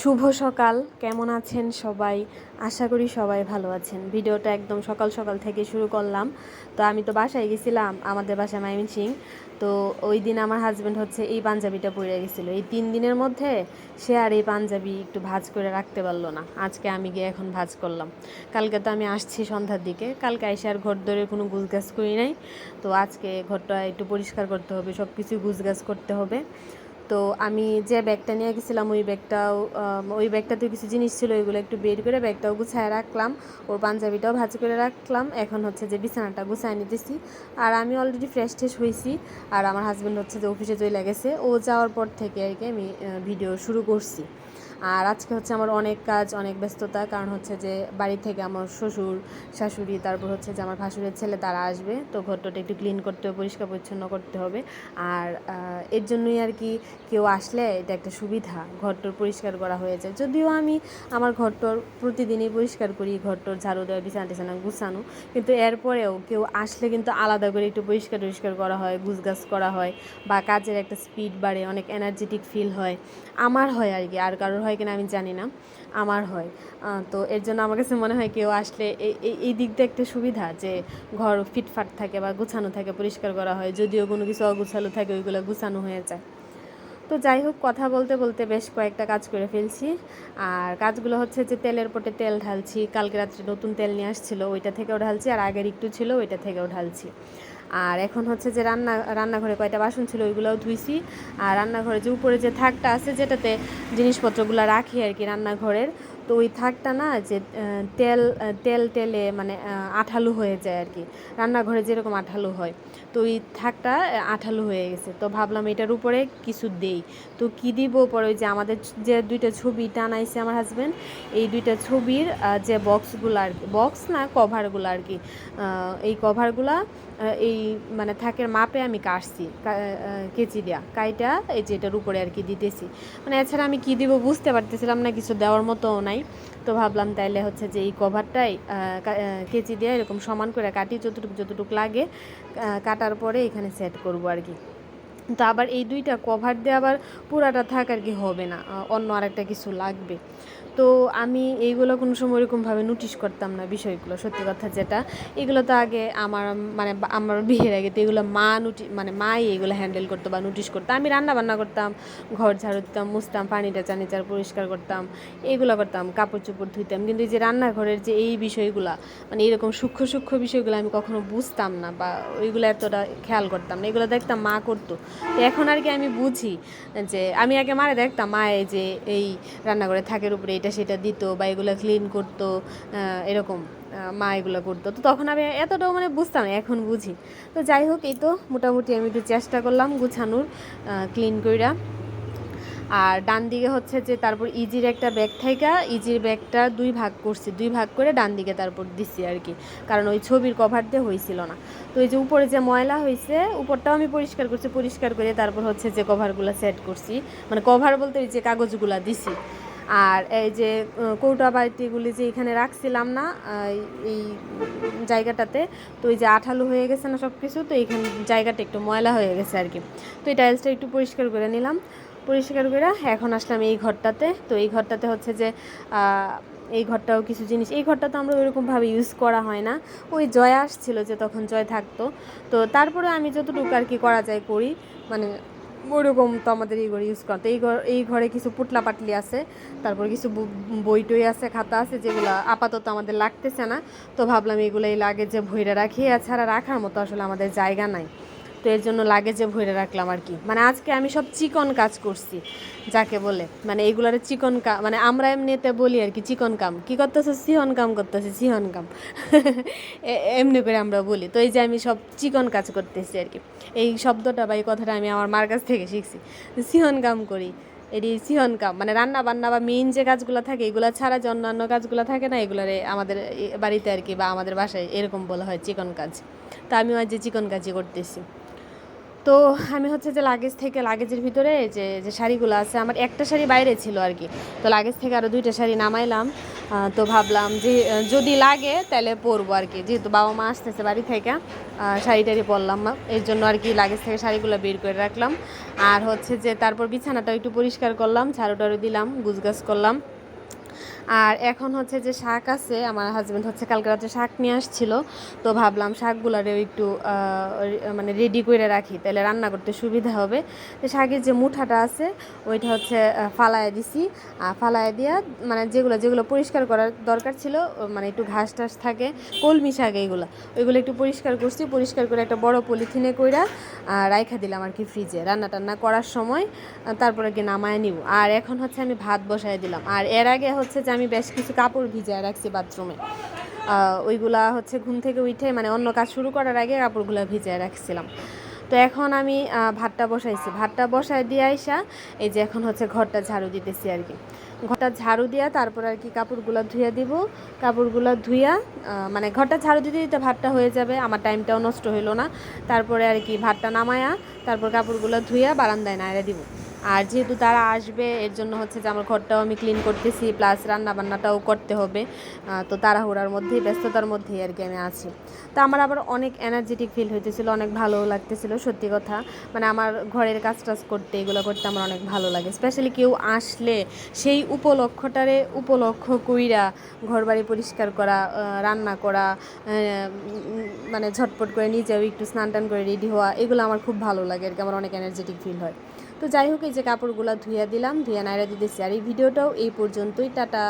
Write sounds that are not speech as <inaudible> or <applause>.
শুভ সকাল, কেমন আছেন সবাই? আশা করি সবাই ভালো আছেন। ভিডিওটা একদম সকাল সকাল থেকে শুরু করলাম। তো আমি তো বাসায় গেছিলাম, আমাদের বাসায় মাইমিন সিং। তো ওই দিন আমার হাজব্যান্ড হচ্ছে এই পাঞ্জাবিটা পরে গেছিল। এই তিন দিনের মধ্যে সে আর এই পাঞ্জাবি একটু ভাজ করে রাখতে পারল না। আজকে আমি গিয়ে এখন ভাজ করলাম। কালকে তো আমি আসছি সন্ধ্যার দিকে। কালকে এসে আর ঘর ধরে কোনো গুছগাছ করি নাই। তো আজকে ঘরটা একটু পরিষ্কার করতে হবে সব কিছু গুছগাছ করতে হবে। তো আমি যে ব্যাগটা নিয়ে গেছিলাম, ওই ব্যাগটাও ওই ব্যাগটাতে কিছু জিনিস ছিল, ওইগুলো একটু বের করে ব্যাগটাও গুছায় রাখলাম। ওর পাঞ্জাবিটাও ভাজ করে রাখলাম। এখন হচ্ছে যে বিছানাটা গুছায় নিতেছি। আর আমি অলরেডি ফ্রেশ ট্রেশ হয়েছি আর আমার হাজব্যান্ড হচ্ছে যে অফিসে চলে গেছে। ও যাওয়ার পর থেকে আর কি আমি ভিডিও শুরু করছি। আর আজকে হচ্ছে আমার অনেক কাজ, অনেক ব্যস্ততা, কারণ হচ্ছে যে বাড়ি থেকে আমার শ্বশুর, শাশুড়ি, তারপর হচ্ছে যে আমার ভাসুরের ছেলে তারা আসবে, তো ঘরটাটা একটু ক্লিন করতে হবে, পরিষ্কার পরিচ্ছন্ন করতে হবে। আর এর জন্যই আর কি কেউ আসলে এটা একটা সুবিধা, ঘরটোর পরিষ্কার করা হয়ে যায়। যদিও আমি আমার ঘরটোর প্রতিদিনই পরিষ্কার করি, ঘরটোর ঝাড়ু দেওয়া, বিছানা টিছানা গুছানো, কিন্তু এরপরেও কেউ আসলে কিন্তু আলাদা করে একটু পরিষ্কার টরিষ্কার করা হয়, গুছগাছ করা হয়, বা কাজের একটা স্পিড বাড়ে, অনেক এনার্জেটিক ফিল হয়। আমার হয় আর কি, আর কারোর হয় কিনা আমি জানি না, আমার হয়। তো এর জন্য আমার কাছে মনে হয় কেউ আসলে এই- এই দিকটা একটা সুবিধা যে ঘর ফিটফাট থাকে বা গুছানো থাকে, পরিষ্কার করা হয়, যদিও কোনো কিছু অগুছালো থাকে, ওইগুলো গুছানো হয়ে যায়। তো যাই হোক, কথা বলতে বলতে বেশ কয়েকটা কাজ করে ফেলছি। আর কাজগুলো হচ্ছে যে তেলের পটে তেল ঢালছি, কালকে রাত্রে নতুন তেল নিয়ে আসছিল, ওইটা থেকেও ঢালছি, আর আগের একটু ছিল, ওইটা থেকেও ঢালছি। আর এখন হচ্ছে যে রান্না, রান্নাঘরে কয়টা বাসন ছিল, ওইগুলোও ধুইছি। আর রান্নাঘরে যে উপরে যে থাকটা আছে, যেটাতে জিনিসপত্রগুলো রাখি আর কি রান্নাঘরের তো ওই থাকটা না যে তেল তেল তেলে মানে আঠালো হয়ে যায় আর কি। রান্নাঘরে যেরকম আঠালো হয়। তো ওই থাকটা আঠালো হয়ে গেছে। তো ভাবলাম এটার উপরে কিছু দেই। তো কি দিব পরে ওই যে আমাদের যে দুইটা ছবি টানাইছে আমার হাজব্যান্ড এই দুইটা ছবির যে বক্সগুলো আর বক্স না কভারগুলো আর কি এই কভারগুলা এই মানে থাকের মাপে আমি কাটছি কেচি দেয়া। কাইটা এই যে এটার উপরে আর কি দিতেছি। মানে এছাড়া আমি কি দিব বুঝতে পারতেছিলাম না, কিছু দেওয়ার মতো নাই। তো ভাবলাম তাইলে হচ্ছে যে এই কভারটাই কেচি দিয়ে এরকম সমান করে কাটি, যতটুকু যতটুকু লাগে কাটার পরে এখানে সেট করব আর কি। তো আবার এই দুইটা কভার দিয়ে আবার পুরাটা থাক আর কি হবে না অন্য আরেকটা কিছু লাগবে। তো আমি এইগুলো কোনো সময় ওরকমভাবে নোটিশ করতাম না বিষয়গুলো, সত্যি কথা যেটা। এগুলো তো আগে আমার মানে আমার বিয়ের আগে তো এগুলো মা নোটি মানে মাই এগুলো হ্যান্ডেল করতো বা নোটিশ করতো। আমি রান্না বান্না করতাম, ঘর ঝাড়ু দিতাম, মুছতাম, পানিটা চানিচার পরিষ্কার করতাম, এগুলো করতাম, কাপড় চোপড় ধুইতাম। কিন্তু এই যে রান্নাঘরের যে এই বিষয়গুলো মানে এরকম সূক্ষ্ম সূক্ষ্ম বিষয়গুলো আমি কখনো বুঝতাম না বা ওইগুলো এতটা খেয়াল করতাম না। এগুলো দেখতাম মা করতো। এখন আর কি আমি বুঝি যে, আমি আগে মারে দেখতাম, মায়ে যে এই রান্নাঘরে থাকের উপরে এটা সেটা দিত বা এগুলো ক্লিন করতো এরকম মা এগুলো করতো। তো তখন আমি এতটাও মানে বুঝতাম এখন বুঝি। তো যাই হোক, এই তো মোটামুটি আমি একটু চেষ্টা করলাম গুছানোর ক্লিন কইরা। আর ডান দিকে হচ্ছে যে তারপর ইজির একটা ব্যাগ থাইকা, ইজির ব্যাগটা দুই ভাগ করছি, দুই ভাগ করে ডান দিকে তারপর দিছি আর কি। কারণ ওই ছবির কভার দিয়ে হয়েছিল না। তো এই যে উপরে যে ময়লা হয়েছে উপরটাও আমি পরিষ্কার করছি, পরিষ্কার করে তারপর হচ্ছে যে কভারগুলো সেট করছি। মানে কভার বলতে ওই যে কাগজগুলো দিছি। আর এই যে কৌটা বাটিগুলি যে এখানে রাখছিলাম না এই জায়গাটাতে, তো এই যে আঠালো হয়ে গেছে না সব কিছু তো এইখানে জায়গাটা একটু ময়লা হয়ে গেছে আর কি। তো এই টাইলসটা একটু পরিষ্কার করে নিলাম। পরিষ্কার করে এখন আসলাম এই ঘরটাতে। তো এই ঘরটাতে হচ্ছে যে এই ঘরটাও কিছু জিনিস, এই ঘরটা তো আমরা ওইরকমভাবে ইউজ করা হয় না। ওই জয় আসছিল যে তখন জয় থাকতো। তো তারপরে আমি যতটুকু আর কি করা যায় করি মানে ওইরকম তো আমাদের এই ঘরে ইউজ করা। তো এই ঘর এই ঘরে কিছু পুটলা পাটলি আছে, তারপর কিছু বই টই আছে, খাতা আছে, যেগুলো আপাতত আমাদের লাগতেছে না। তো ভাবলাম এগুলো এই লাগে যে ভইরা রাখি এছাড়া রাখার মতো আসলে আমাদের জায়গা নাই। তো এর জন্য লাগেজে ভরে রাখলাম আর কি। মানে আজকে আমি সব চিকন কাজ করছি, যাকে বলে। মানে এইগুলারে চিকন কাম মানে আমরা এমনিতে বলি আর কি চিকন কাম। কি করতেছে? সিহন কাম করতেছে, সিহন কাম। <laughs> এমনি করে আমরা বলি। তো এই যে আমি সব চিকন কাজ করতেছি আর কি। এই শব্দটা বা এই কথাটা আমি আমার মার কাছ থেকে শিখছি। সিহন কাম করি, এটি সিহন কাম। মানে রান্না বান্না বা মেইন যে কাজগুলো থাকে, এগুলো ছাড়া যে অন্যান্য কাজগুলো থাকে না, এগুলারে আমাদের বাড়িতে আর কি বা আমাদের বাসায় এরকম বলা হয় চিকন কাজ। তা আমি আজ যে চিকন কাজই করতেছি। তো আমি হচ্ছে যে লাগেজ থেকে লাগেজের ভিতরে যে যে শাড়িগুলো আছে, আমার একটা শাড়ি বাইরে ছিল আর কি। তো লাগেজ থেকে আরও দুইটা শাড়ি নামাইলাম। তো ভাবলাম যে যদি লাগে তাহলে পরবো আর কি। যেহেতু বাবা মা আসতেছে বাড়ি থেকে শাড়ি টাড়ি পরলাম। এর জন্য আর কি লাগেজ থেকে শাড়িগুলো বের করে রাখলাম। আর হচ্ছে যে, তারপর বিছানাটা একটু পরিষ্কার করলাম ঝাড়ু টাড়ু দিলাম, গুছগাছ করলাম। আর এখন হচ্ছে যে শাক আছে, আমার হাজব্যান্ড হচ্ছে কালকে রাত্রে শাক নিয়ে আসছিল, তো ভাবলাম শাকগুলারেও একটু মানে রেডি করে রাখি তাহলে রান্না করতে সুবিধা হবে। তো শাকের যে মুঠাটা আছে, ওইটা হচ্ছে ফালায় দিছি। আর ফালায় দিয়া মানে যেগুলো যেগুলো পরিষ্কার করার দরকার ছিল মানে একটু ঘাস টাস থাকে, কলমি শাক এইগুলো, ওইগুলো একটু পরিষ্কার করছি, পরিষ্কার করে একটা বড় পলিথিনে কইরা রাইখা দিলাম আর কি ফ্রিজে রান্না টান্না করার সময় তারপরে কি নামায় নিব। আর এখন হচ্ছে আমি ভাত বসায় দিলাম। আর এর আগে হচ্ছে যে আমি বেশ কিছু কাপড় ভিজায় রাখছি বাথরুমে। ওইগুলা হচ্ছে ঘুম থেকে উঠে মানে অন্য কাজ শুরু করার আগে কাপড়গুলো ভিজায় রাখছিলাম। তো এখন আমি ভাতটা বসাইছি। ভাতটা বসায় দিয়ে আইসা এই যে এখন হচ্ছে ঘরটা ঝাড়ু দিতেছি আর কি। ঘরটা ঝাড়ু দিয়া তারপর আর কি কাপড়গুলো ধুইয়া দিব। কাপড়গুলো ধুইয়া মানে ঘরটা ঝাড়ু দিতে দিতে ভাতটা হয়ে যাবে। আমার টাইমটাও নষ্ট হইল না। তারপরে আর কি ভাতটা নামায়া তারপর কাপড়গুলো ধুইয়া বারান্দায় নাইড়া দিব। আর যেহেতু তারা আসবে, এর জন্য হচ্ছে যে আমার ঘরটাও আমি ক্লিন করতেছি প্লাস রান্না বান্নাটাও করতে হবে। তো তাড়াহুড়ার মধ্যেই, ব্যস্ততার মধ্যেই আর কি আমি আছি। তো আমার আবার অনেক এনার্জেটিক ফিল হইতেছিল, অনেক ভালো লাগতেছিল, সত্যি কথা। মানে আমার ঘরের কাজ টাজ করতে, এগুলো করতে আমার অনেক ভালো লাগে। স্পেশালি কেউ আসলে সেই উপলক্ষটারে উপলক্ষ কইরা ঘর বাড়ি পরিষ্কার করা রান্না করা মানে ঝটপট করে নিজেও একটু স্নান টান করে রেডি হওয়া, এগুলো আমার খুব ভালো লাগে আর কি। আমার অনেক এনার্জেটিক ফিল হয়। তো যাই হোক, এই যে কাপড়গুলো ধুইয়া দিলাম, ধুইয়া নাইরা দিতেছি। আর এই ভিডিওটাও এই পর্যন্তই, টাটা।